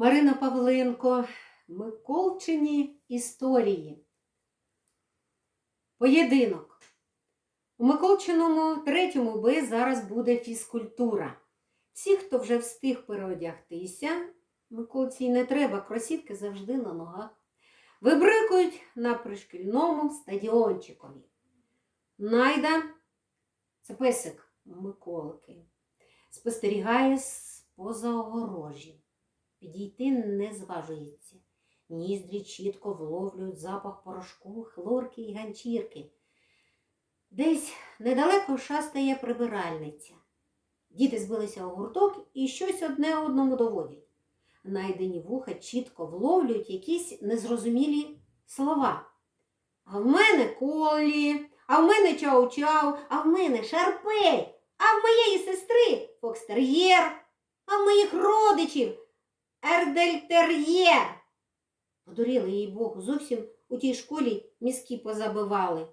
Марина Павленко, Миколчині історії. Поєдинок. У Миколчиному третьому Б зараз буде фізкультура. Всі, хто вже встиг переодягтися, Миколці не треба, кросівки завжди на ногах. Вибрикують на пришкільному стадіончикові. Найда, це песик Миколки, спостерігає з-поза огорожі. Підійти не зважується. Ніздрі чітко вловлюють запах порошку, хлорки і ганчірки. Десь недалеко шастає прибиральниця. Діти збилися у гурток і щось одне одному доводять. Найдені вуха чітко вловлюють якісь незрозумілі слова. А в мене колі, а в мене чау-чау, а в мене шарпей, а в моєї сестри фокстер'єр, а в моїх родичів ердельтер'єр. Подуріли їй Богу, зовсім у тій школі мізки позабивали.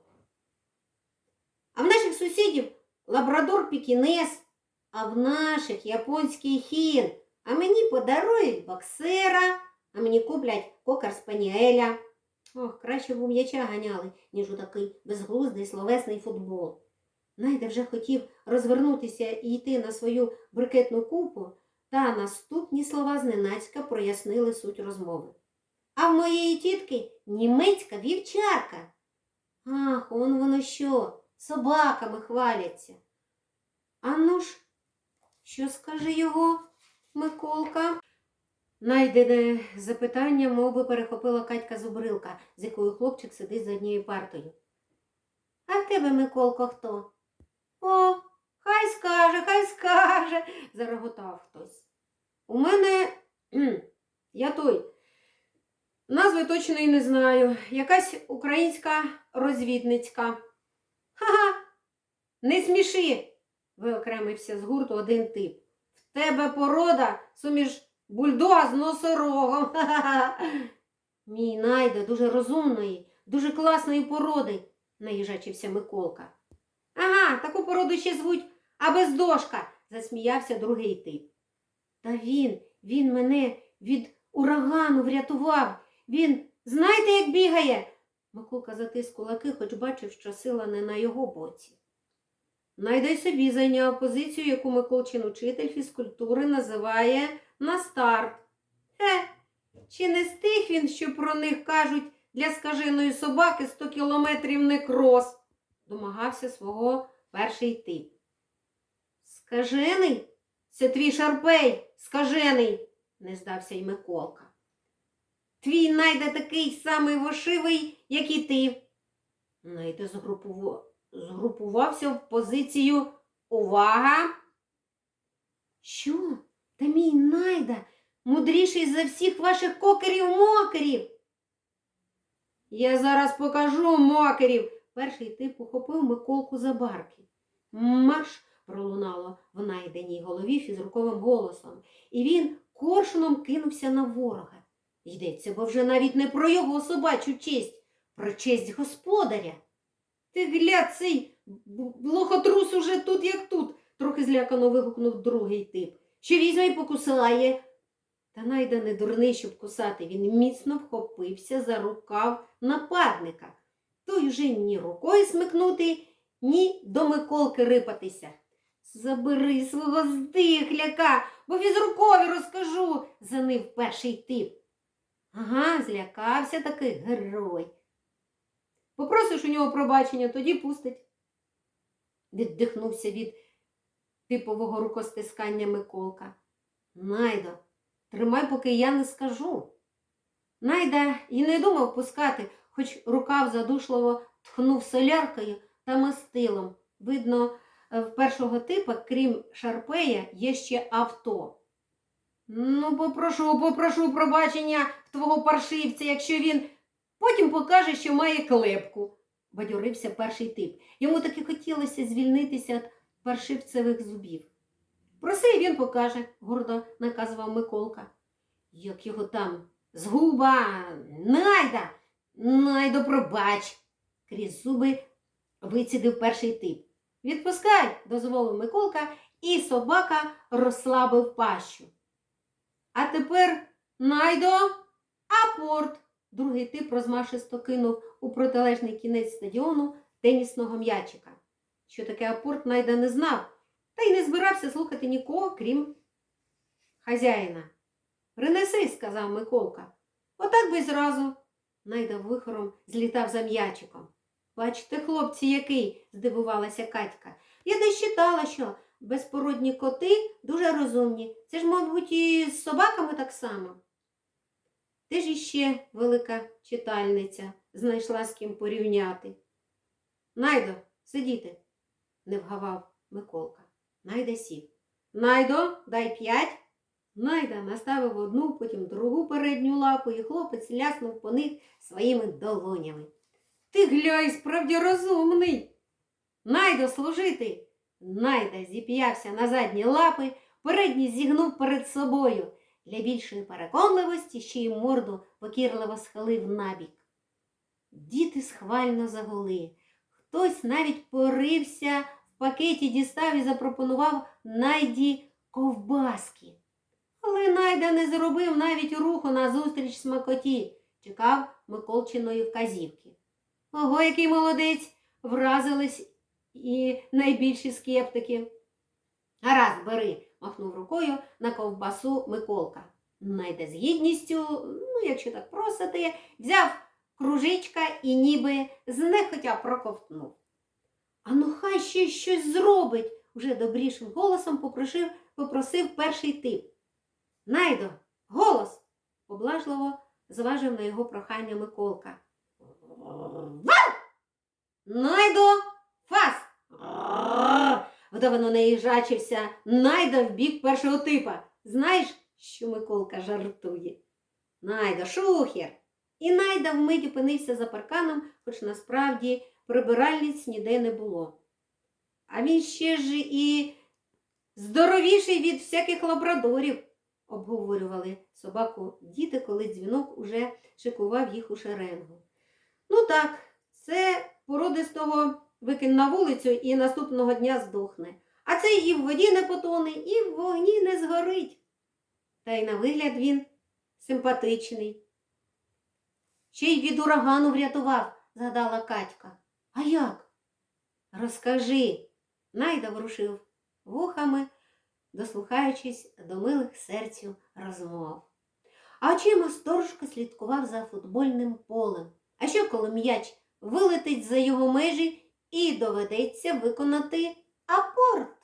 А в наших сусідів лабрадор пікінес, а в наших японський хін. А мені подарують боксера, а мені куплять кокар спаніеля. Ох, краще б у м'яча ганяли, ніж у такий безглуздий словесний футбол. Найде вже хотів розвернутися і йти на свою брикетну купу, та наступні слова зненацька прояснили суть розмови. А в моєї тітки німецька вівчарка. Ах, он воно що, собаками хваляться. А ну ж, що скаже його Миколка? Найдене запитання мов би, перехопила Катька Зубрилка, з якою хлопчик сидить за однією партою. А в тебе, Миколко, хто? О, хай скаже, хай скаже, зареготав хтось. У мене я той. Назви точно і не знаю. Якась українська розвідницька. Ха-ха, не сміши, виокремився з гурту один тип. В тебе порода суміж бульдога з носорогом. Ха-ха-ха. Мій найде дуже розумної, дуже класної породи, наїжачився Миколка. Ага, таку породу ще звуть Абездошка, засміявся другий тип. Та він, він мене від урагану врятував. Він, знаєте, як бігає? Миколка затис кулаки, хоч бачив, що сила не на його боці. Найдай собі зайняв позицію, яку Миколчин учитель фізкультури називає на старт. Хе, чи не з тих він, що про них кажуть для скаженої собаки 100 кілометрів не крос? домагався свого перший тип. Скажений? Це твій шарпей, скажений, не здався й Миколка. Твій найде такий самий вошивий, як і ти. Найде згрупува... згрупувався в позицію Увага. Що? Та мій найда мудріший за всіх ваших кокерів-мокерів. Я зараз покажу мокерів. Перший тип ухопив Миколку за барки. Марш пролунало в найденій голові фізруковим голосом, і він коршуном кинувся на ворога. Йдеться, бо вже навіть не про його собачу честь, про честь господаря. Ти гля цей блохотрус уже тут, як тут, трохи злякано вигукнув другий тип. Що візьме й покусає. Та найда не дурний, щоб кусати. Він міцно вхопився за рукав нападника. Той уже ні рукою смикнути, ні до Миколки рипатися. Забери свого здихляка, бо фізрукові розкажу, занив перший тип. Ага, злякався такий герой. Попросиш у нього пробачення, тоді пустить. Віддихнувся від типового рукостискання Миколка. Найдо, тримай, поки я не скажу. Найда і не думав пускати, хоч рукав задушливо тхнув соляркою та мастилом. Видно, в першого типа, крім шарпея, є ще авто. Ну, попрошу, попрошу пробачення в твого паршивця, якщо він потім покаже, що має клепку, бадьорився перший тип. Йому таки хотілося звільнитися від паршивцевих зубів. Проси, він покаже, гордо наказував Миколка. Як його там згуба, найда, найдо пробач, крізь зуби вицідив перший тип. Відпускай, дозволив Миколка, і собака розслабив пащу. А тепер Найдо, апорт. Другий тип розмашисто кинув у протилежний кінець стадіону тенісного м'ячика. Що таке апорт, Найда не знав, та й не збирався слухати нікого, крім хазяїна. Принеси, сказав Миколка. Отак би зразу. Найда вихором злітав за м'ячиком. Бачите, хлопці, який, здивувалася Катька. Я десь читала, що безпородні коти дуже розумні. Це ж, мабуть, і з собаками так само. Ти ж іще велика читальниця, знайшла з ким порівняти. Найдо, сидіти, не вгавав Миколка. Найда сів. Найдо, дай п'ять. Найда наставив одну, потім другу передню лапу, і хлопець ляснув по них своїми долонями. Ти гляй, справді розумний. Найдо служити. Найда зіп'явся на задні лапи, передні зігнув перед собою. Для більшої переконливості ще й морду покірливо схилив набік. Діти схвально загули. Хтось навіть порився в пакеті, дістав і запропонував Найді ковбаски. Але Найда не зробив навіть руху назустріч смакоті, чекав Миколчиної вказівки. Ого, який молодець! вразились і найбільші скептики. Гаразд, бери, махнув рукою на ковбасу Миколка. Найде з гідністю, ну, якщо так просити, взяв кружечка і ніби знехотя проковтнув. А ну хай ще щось зробить, уже добрішим голосом попросив, попросив перший тип. Найдо, голос! поблажливо зважив на його прохання Миколка. Найдо, фас! Вдавано наїжачився Найда в бік першого типа. Знаєш, що Миколка жартує? Найда, шухер! І Найда вмить опинився за парканом, хоч насправді прибиральниць ніде не було. А він ще ж і здоровіший від всяких лабрадорів, обговорювали собаку діти, коли дзвінок уже шикував їх у шеренгу. Ну так, це породистого викинь на вулицю і наступного дня здохне. А цей і в воді не потоне, і в вогні не згорить. Та й на вигляд він симпатичний. Ще й від урагану врятував, згадала Катька. А як? Розкажи. Найда ворушив вухами, дослухаючись до милих серцю розмов. А очима сторожко слідкував за футбольним полем. А що, коли м'яч вилетить за його межі і доведеться виконати апорт?